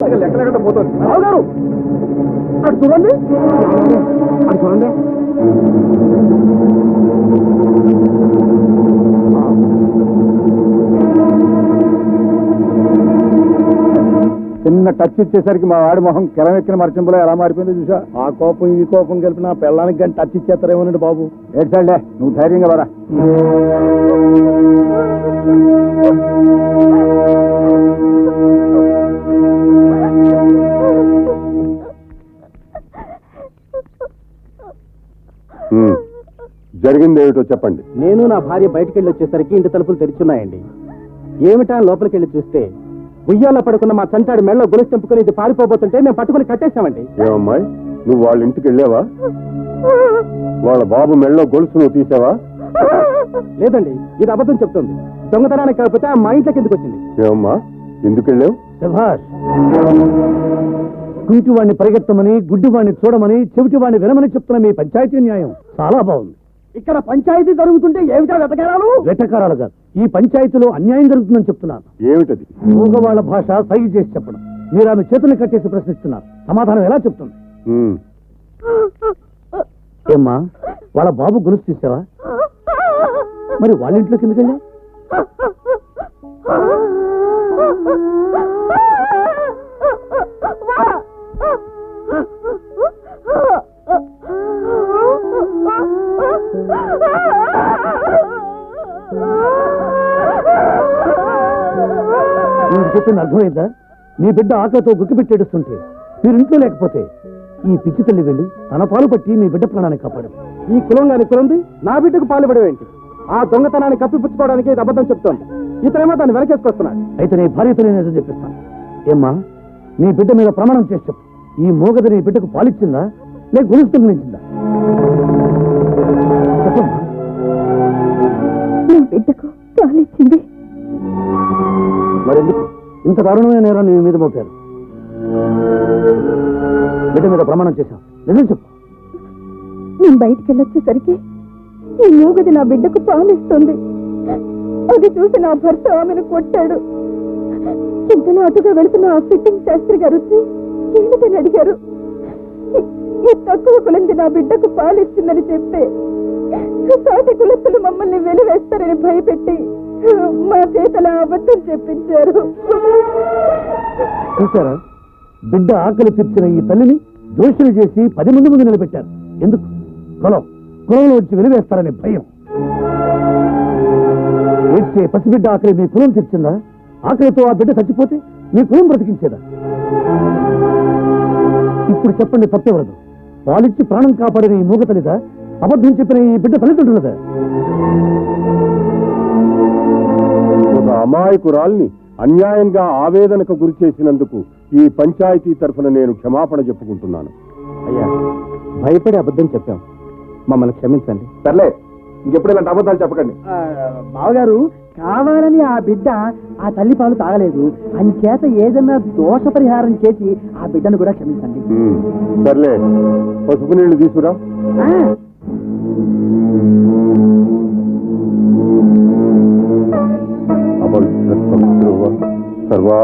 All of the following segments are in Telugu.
పోతుంది రావు గారు! అటు చూడండి. అటు చూడండి. చిన్న టచ్ ఇచ్చేసరికి మా వాడి మొహం కిలమెక్కిన మరచింపులో ఎలా మారిపోయిందో చూసా ఆ కోపం ఈ కోపం కలిపి నా పిల్లానికి కానీ టచ్ ఇచ్చేస్తారేమోనండి బాబు. ఏడ్చాడులే నువ్వు ధైర్యంగా వరా. జరిగింది ఏమిటో చెప్పండి. నేను నా భార్య బయటికి వెళ్ళి వచ్చేసరికి ఇంటి తలుపులు తెరిచున్నాయండి. ఏమిటా లోపలికి వెళ్ళి చూస్తే ఉయ్యాలో పడుకున్న మా చంటాడి మెళ్ళలో గొలుసు తెంపుకుని ఇది పారిపోబోతుంటే మేము పట్టుకుని కట్టేశామండి. ఏమమ్మాయి నువ్వు వాళ్ళ ఇంటికి వెళ్ళావా? వాళ్ళ బాబు మెళ్ళో గొలుసు నువ్వు తీసావా లేదండి ఇది అబద్ధం చెప్తుంది. దొంగతనానికి కాకపోతే ఆ మా ఇంట్లోకి ఎందుకు వచ్చింది? ఏమమ్మా ఎందుకు వెళ్ళావు? సుభాష్ కుంటి వాడిని పరిగెత్తమని గుడ్డి వాడిని చూడమని చెవిటి వాడిని వినమని చెప్తున్న మీ పంచాయతీ న్యాయం చాలా బాగుంది. ఇక్కడ పంచాయతీ జరుగుతుంటే ఏమిటా వెతకారాలు? వెటకారాలు కాదు. ఈ పంచాయతీలో అన్యాయం జరుగుతుందని చెప్తున్నాను ఏమిటది? మూగవాళ్ళ భాష సైగ చేసి చెప్పడం. మీరు ఆమె చేతులు కట్టేసి ప్రశ్నిస్తున్నారు. సమాధానం ఎలా చెప్తుంది? ఏమ్మా వాళ్ళ బాబు గొలుసు తీసావా మరి వాళ్ళ ఇంట్లోకి ఎందుకు మీరు చెప్పింది అర్థమైందా? మీ బిడ్డ ఆకలితో గుక్కి ఏడుస్తుంటే మీరు ఇంట్లో లేకపోతే ఈ పిచ్చి తల్లి వెళ్ళి తన పాలు పట్టి మీ బిడ్డ ప్రాణాన్ని కాపాడు. ఈ కులం గాని కులంది నా బిడ్డకు పాలు పడవేంటి? ఆ దొంగతనాన్ని కప్పిపుచ్చుకోవడానికి ఇది అబద్ధం చెప్తోంది. ఇతనేమో దాన్ని వెనకేసుకొస్తున్నాడు. అయితే నీ భార్యతో నేను చెప్పిస్తాను. ఏమ్మా నీ బిడ్డ మీద ప్రమాణం చేసి చెప్పు. ఈ మూగది నీ బిడ్డకు పాలిచ్చిందా? లేక గొలుసు నా బిడ్డకు పాలిచ్చింది. మరెందుకు? ఇంత దారుణమైన నేరం నీ మీద మోపారు. బిడ్డ మీద ప్రమాణం చేశాం నిజం చెప్పు. నేను బయటికి వెళ్ళొచ్చేసరికి ఈ మూగది నా బిడ్డకు పాలిస్తుంది. అది చూసి నా భర్త ఆమెను కొట్టాడు. ఇంతలో అటుగా వెళుతున్న ఆ ఫిట్టింగ్ శాస్త్రి గారు వచ్చి ఏమిటని అడిగారు? ఈ తక్కువ కులంది నా బిడ్డకు పాలిస్తుందని చెప్తే సాటి కులస్తులు మమ్మల్ని వెలివేస్తారని భయపెట్టి మా చేతల అబద్ధం చెప్పించారు. చూసారా బిడ్డ ఆకలి తీర్చిన ఈ తల్లిని దోషులు చేసి పది మంది ముందు నిలబెట్టారు. ఎందుకు? కులం. కులంలో వచ్చి వెలివేస్తారనే భయం. ఏడ్చే పసిబిడ్డ ఆకలి మీ కులం తీర్చిందా? ఆకలితో ఆ బిడ్డ చచ్చిపోతే మీ కులం బ్రతికించేదా? ఇప్పుడు చెప్పండి తప్పెవరదు? పాలిచ్చి ప్రాణం కాపాడిన ఈ మూగ తల్లిదా? అబద్ధం చెప్పిన ఈ బిడ్డ తల్లిదండ్రులదా. ఒక అమాయకురాల్ని అన్యాయంగా ఆవేదనకు గురి చేసినందుకు ఈ పంచాయతీ తరఫున నేను క్షమాపణ చెప్పుకుంటున్నాను. అయ్యా భయపడి అబద్ధం చెప్పాం. మమ్మల్ని క్షమించండి. సర్లే ఇంకెప్పుడు ఇలాంటి అబద్ధాలు చెప్పకండి. బావగారు కావాలని ఆ బిడ్డ ఆ తల్లి పాలు తాగలేదు. అంచేత ఏదన్నా దోష పరిహారం చేసి ఆ బిడ్డను కూడా క్షమించండి. సర్లే పసుపు నీళ్ళు తీసుకురా.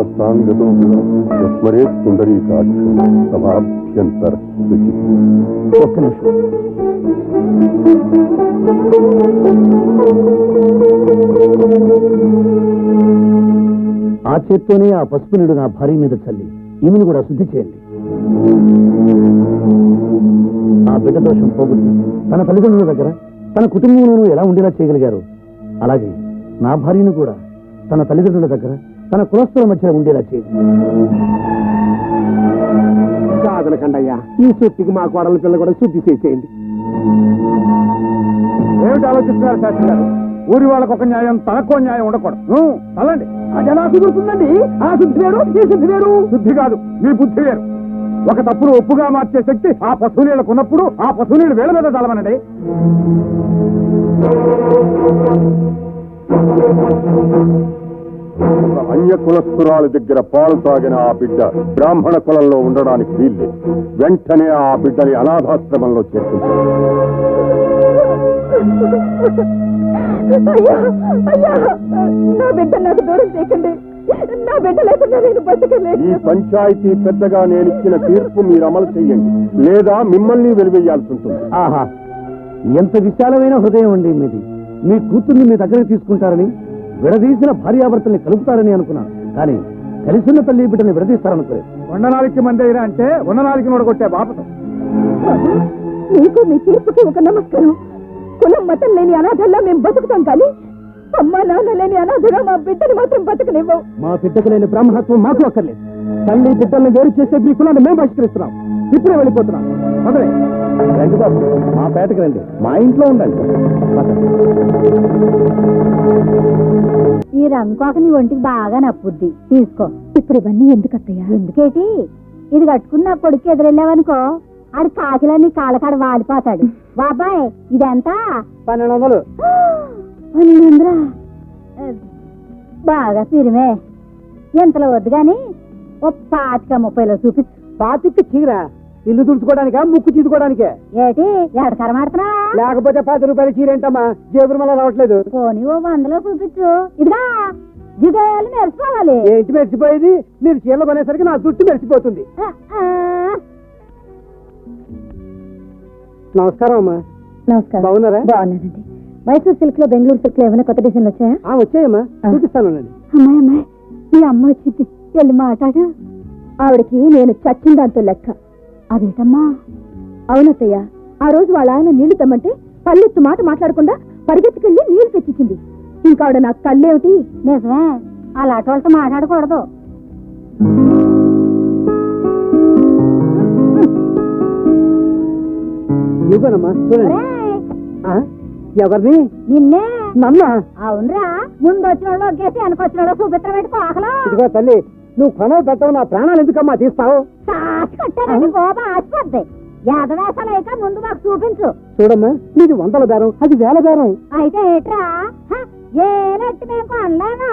సర్వావస్థాంగతో యస్మరే సుందరీకాక్షం సభాభ్యంతర శుచి ఒక్క నిమిషం ఆ చేత్తోనే ఆ పసుపు నీడు నా భార్య మీద చల్లి ఈమెను కూడా శుద్ధి చేయండి. ఆ బిడ్డ దోషం పోగొట్టి తన తల్లిదండ్రుల దగ్గర తన కుటుంబంలోనూ ఎలా ఉండేలా చేయగలిగారు? అలాగే నా భార్యను కూడా తన తల్లిదండ్రుల దగ్గర తన కులస్తుల మధ్య ఉండేలా చేయండి కాదనకండయ్యా ఈ సుత్తికి మా కోడల పిల్ల కూడా శుద్ధి చేసేయండి. ఏమిటి ఆలోచిస్తున్నారు శాస్త్రి గారు ఊరి వాళ్ళకు ఒక న్యాయం తనకో న్యాయం ఉండకూడదు. అలాంటి అది ఎలా కుదురుతుందండి ఆ శుద్ధి వేరు ఈ శుద్ధి వేరు. బుద్ధి కాదు మీ బుద్ధి వేరు. ఒక తప్పును ఒప్పుగా మార్చే శక్తి ఆ పశువు నీళ్ళకు ఉన్నప్పుడు ఆ పశువు నీళ్ళు వేల మీద తలమనండి ఒక అన్య కులస్తురాల దగ్గర పాలు తాగిన ఆ బిడ్డ బ్రాహ్మణ కులంలో ఉండడానికి వీల్లేదు. వెంటనే ఆ బిడ్డని అనాథాశ్రమంలో చేర్పించారు అయ్యా అయ్యా నా బిడ్డ నాకు దూరం చేయకండి. నా బిడ్డ లేకుండా నేను ఈ పంచాయతీ పెద్దగా నేను ఇచ్చిన తీర్పు మీరు అమలు చేయండి. లేదా మిమ్మల్ని వెలివేయాల్సి ఉంటుంది. ఆహా ఎంత విశాలమైన హృదయం అండి మీది. మీ కూతుర్ని మీ దగ్గరికి తీసుకుంటారని విడదీసిన భార్యాభర్తల్ని కలుపుతారని అనుకున్నాను. కానీ కలిసున్న తల్లి బిడ్డని విడదీస్తారనుకోలేదు ఉండనాలికి మందేరా అంటే ఉండనాలికి నోడగొట్టే బాపతం. మీ తీర్పుకి ఒక నమస్కారం. కులం మతం లేని అనాథల్లా మేము బతుకుతాం కానీ అమ్మా నాన్న లేని అనాథగా మా బిడ్డని మాత్రం బతకనివ్వవు. మా బిడ్డకు లేని బ్రహ్మహత్వం మాకు అక్కర్లేదు. తల్లి బిడ్డల్ని వేరు చేసే మీ కులాన్ని మేము బహిష్కరిస్తున్నాం. ఇప్పుడే వెళ్ళిపోతున్నాం. మొదలే రండి బాబు మా పేటకు రండి. మా ఇంట్లో ఉండండి. ఈ రంకోక నీ ఒంటికి బాగా నప్పుద్ది. తీసుకో. ఇప్పుడు ఇవన్నీ ఎందుకు అత్తయ్య? ఎందుకేటి? ఇది కట్టుకుని నా కొడుకు ఎదురెళ్ళావనుకో ఆడు కాకిలన్నీ కాళ్ళకాడ వాడిపోతాడు బాబాయ్ ఇదెంత? పన్నెండు వందలు పన్నెండురా బాగా పిరిమే ఎంతలో వద్దు గాని ఓ పాతిక ముప్పైలో చూపించు. పాతికి చీర? ఇల్లు తుడుచుకోవడానికా ముక్కు చీదుకోవడానికే? ఏటి ఎడకరమాడుతున్నా లేకపోతే పది రూపాయల చీర ఏంటమ్మా? జేబురు మళ్ళా రావట్లేదు. పోనీ ఓ వందలో చూపించు. ఇదిగా జిగాయాలు మెరిసిపోవాలి. ఏంటి మెరిసిపోయేది? మీరు చీరలు కొనేసరికి నా జుట్టు మెరిసిపోతుంది. నమస్కారం అమ్మా. నమస్కారం. బాగున్నారా? బాగున్నానండి. మైసూర్ సిల్క్లో బెంగళూరు సిల్క్లో ఏమైనా కొత్త డిజైన్లు వచ్చాయా? ఆ, వచ్చాయమ్మా. ఆ. చూపిస్తానండి అమ్మాయి అమ్మాయి మీ అమ్మ వచ్చింది. వెళ్ళి మాట్లాడు. ఆవిడకి నేను చచ్చిన దాంతో లెక్క. అదేటమ్మా? అవునత్తయ్య ఆ రోజు వాళ్ళ ఆయన నీళ్ళు తెమ్మంటే పల్లెత్తు మాట మాట్లాడకుండా పరిగెత్తుకెళ్ళి నీళ్ళు తెచ్చిచ్చింది. ఇంకా ఆవిడ నాకు తల్లేమిటి? నిజమే. అలాంటి వాళ్ళతో మాట్లాడకూడదు. ఇవ్వనమ్మా చూడండి. ఒరేయ్, ఆ, ఎవరిని? నిన్నే. నన్న అవునరా. ముందు వచ్చిన వాళ్ళు ఒకేసి వెనకొచ్చిన వాళ్ళు చూపిత్రం పెట్టుకో ఇదిగో తల్లి నువ్వు కొనవ పెట్టవు నా ప్రాణాలు ఎందుకమ్మా తీస్తావు? కట్టారంటే గోప ఆసిపోద్ది యాదవేశాలు అయితే ముందు మాకు చూపించు. చూడమ్మా నీది వందల బేరం అది వేల బేరం. అయితే ఏట్రా? మేము కొనలేనా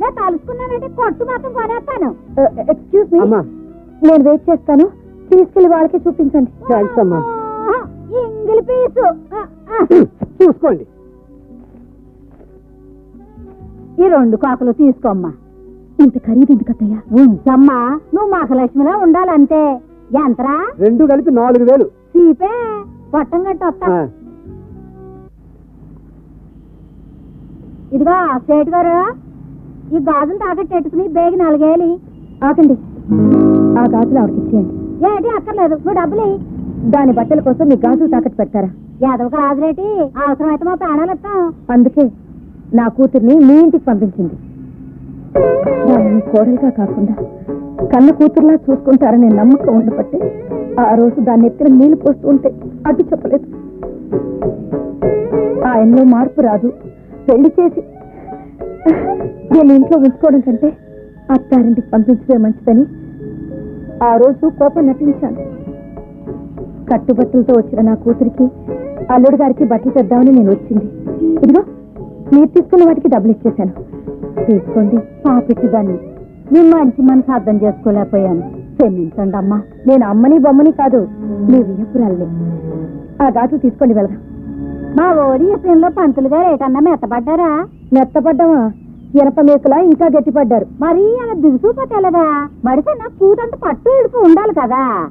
నేను తలుసుకున్నానంటే కొట్టు మాత్రం కొనేస్తాను. ఎక్స్క్యూజ్ మీ అమ్మా. నేను వెయిట్ చేస్తాను. తీసుకెళ్ళి వాళ్ళకి చూపించండి. థ్యాంక్స్ అమ్మా. ఇంగిలి పీసు. చూసుకోండి. ఈ రెండు కాకులు తీసుకోమ్మా. ఇంత ఖరీదు ఎందుకు అత్తయ్య ఉంచమ్మా నువ్వు మహాలక్ష్మిలో ఉండాలంతే ఎంతరా రెండు కలిపి నాలుగు వేలు. చీపే? పొట్టం గట్టి వస్తా. ఇదిగో సేటు గారు ఈ గాజులు తాకట్టెట్టుకుని బేగి నాలుగేలి. ఆగండి ఆ గాజులు ఆవిడకి ఇచ్చేయండి. ఏంటి అక్కర్లేదు. నువ్వు డబ్బులు. దాని బట్టల కోసం మీ గాజులు తాకట్టు పెడతారా? యాదవకు రాజులేటి అవసరమైతే మా ప్రాణాలు ఇస్తాం. అందుకే నా కూతుర్ని మీ ఇంటికి పంపించింది. వాళ్ళని కోడలుగా కాకుండా కన్న కూతురులా చూసుకుంటారనే నమ్మకం ఉండబట్టే ఆ రోజు దాన్ని ఎత్తిన నీళ్ళు పోస్తూ ఉంటే అడ్డు చెప్పలేదు. ఆయనలో మార్పు రాదు. పెళ్ళి చేసి నేను ఇంట్లో ఉంచుకోవడం కంటే అత్తారింటికి పంపించడమే మంచిదని ఆ రోజు కోపం నటించాను. కట్టుబట్టలతో వచ్చిన నా కూతురికి అల్లుడు గారికి బట్టలు తెద్దామని నేను వచ్చింది. ఇదిగో మీరు తీసుకున్న వాటికి డబ్బులు ఇచ్చేశాను. తీసుకోండి పాపిట్టిదాన్ని నీ మంచి మనసు అర్థం చేసుకోలేకపోయాను. క్షమించండి అమ్మా నేను అమ్మని బొమ్మని కాదు మీ వియ్యపురాల్ని. ఆ గాజులు తీసుకోండి వెళ్దాం. మా ఓడి విషయంలో పంతులు గారు ఏటన్నా మెత్తపడ్డారా? మెత్తపడ్డామా? ఇనప మేకలా ఇంకా గట్టిపడ్డారు. మరి అలా దిగుసూపోతేలదా మడితే నా కూతంత పట్టు ఇడుపు ఉండాలి కదా.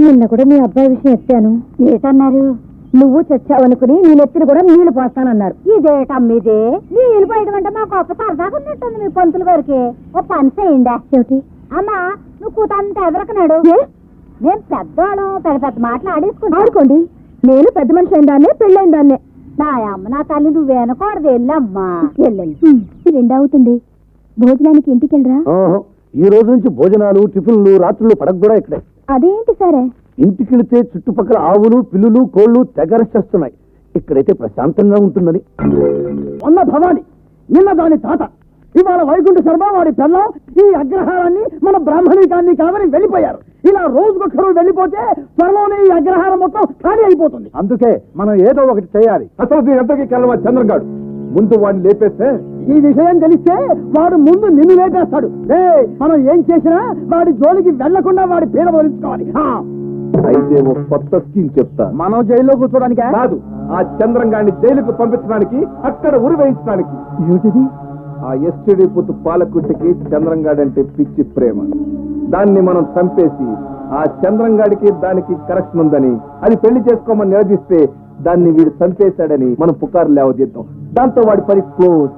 నిన్న కూడా మీ అబ్బాయి విషయం ఎత్తాను. ఏటన్నారు? నువ్వు చచ్చావనుకుని నేను ఎత్తిన కూడా నీళ్ళు పోస్తానన్నారు. ఇదేటమ్మిది నీళ్ళు పోయడం అంటే మా గొప్ప సరదాగా ఉన్నట్టుంది మీ పంతులు గారికి. ఓ పని చేయండి. ఏమిటి? అమ్మా నువ్వు కూతంత ఎదరకనాడు. ఏ? మేము పెద్దవాళ్ళం పెద్ద పెద్ద మాటలు ఆడేసుకుంటాం. ఆడుకోండి. నేను పెద్ద మనిషి అయిన దాన్నే పెళ్ళైన దాన్నే. నా అమ్మ నా తల్లి నువ్వు వెనకూడదు వెళ్ళమ్మా వెళ్ళండి. రెండు అవుతుంది. భోజనానికి ఇంటికి వెళ్ళరా ఓహో ఈ రోజు నుంచి భోజనాలు టిఫిన్లు రాత్రులు పడక కూడా ఇక్కడే. అదేంటి సరే? ఇంటికి వెళితే చుట్టుపక్కల ఆవులు పిల్లులు కోళ్ళు తెగరచేస్తున్నాయి ఇక్కడైతే ప్రశాంతంగా ఉంటుందని. మొన్న భవాని నిన్న దాని తాత. ఇవాళ వైకుంఠ శర్మ వాడి పిల్లం ఈ అగ్రహారాన్ని మన బ్రాహ్మణికాన్ని కాదని వెళ్ళిపోయారు. ఇలా రోజుకొకరు వెళ్ళిపోతే త్వరలోనే ఈ అగ్రహారం మొత్తం ఖాళీ అయిపోతుంది. అందుకే మనం ఏదో ఒకటి చేయాలి. అసలు దీని ఎంతకి కెలవ చంద్రగాడు. ముందు వాడిని లేపేస్తే? ఈ విషయం తెలిస్తే వాడు ముందు నిన్ను లేపేస్తాడు. మనం ఏం చేసినా వాడి జోలికి వెళ్ళకుండా వాడి పీడ వదిలించుకోవాలి అయితే ఒక కొత్త స్కీమ్ చెప్తా. మనం జైల్లో కూర్చోడానికి? కాదు ఆ చంద్రంగాన్ని జైలుకు పంపించడానికి అక్కడ ఉరి వేయించడానికి. ఏమిటిది? ఆ ఎస్టిడి పుత్తు పాలకుట్టికి చంద్రంగాడంటే పిచ్చి ప్రేమ. దాన్ని మనం చంపేసి ఆ చంద్రంగాడికి దానికి కరెక్షన్ ఉందని అది పెళ్ళి చేసుకోమని నిలదీస్తే దాన్ని వీడు చంపేశాడని మనం పుకారు లేవదీద్దాం. దాంతో వాడి పని క్లోజ్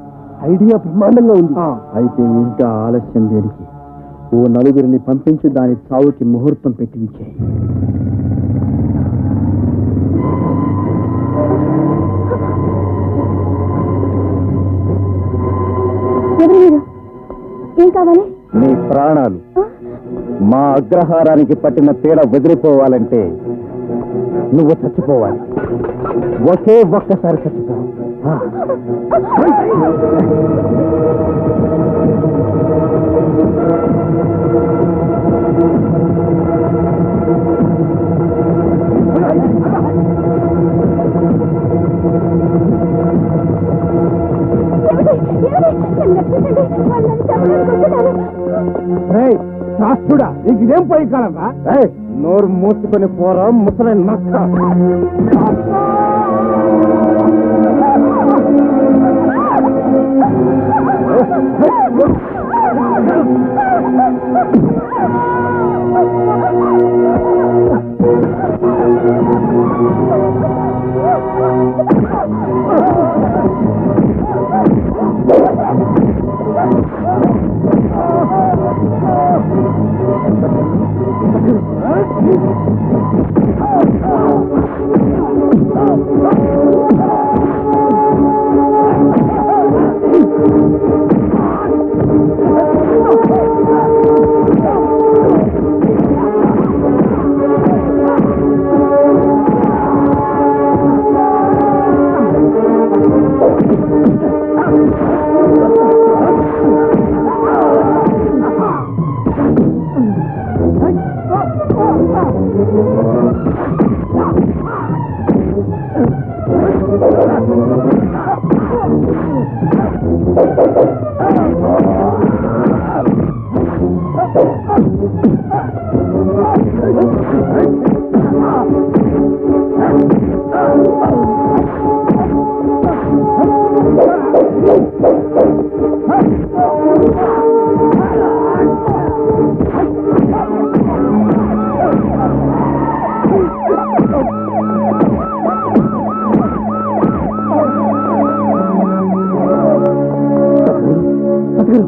ఐడియా బ్రహ్మాండంగా ఉంది. అయితే ఇంకా ఆలస్యం దేనికి? ఓ నలుగురిని పంపించి దాని చావుకి ముహూర్తం పెట్టించే. ఏం కావాలి? నీ ప్రాణాలు. మా అగ్రహారానికి పట్టిన పీడ వదిలిపోవాలంటే నువ్వు చచ్చిపోవాలి. ఒకే ఒక్కసారి చచ్చిపో ఇదేం పోయి ఏయ్, నోరు మూసుకొని పోరా ముసలి నక్క. ఆ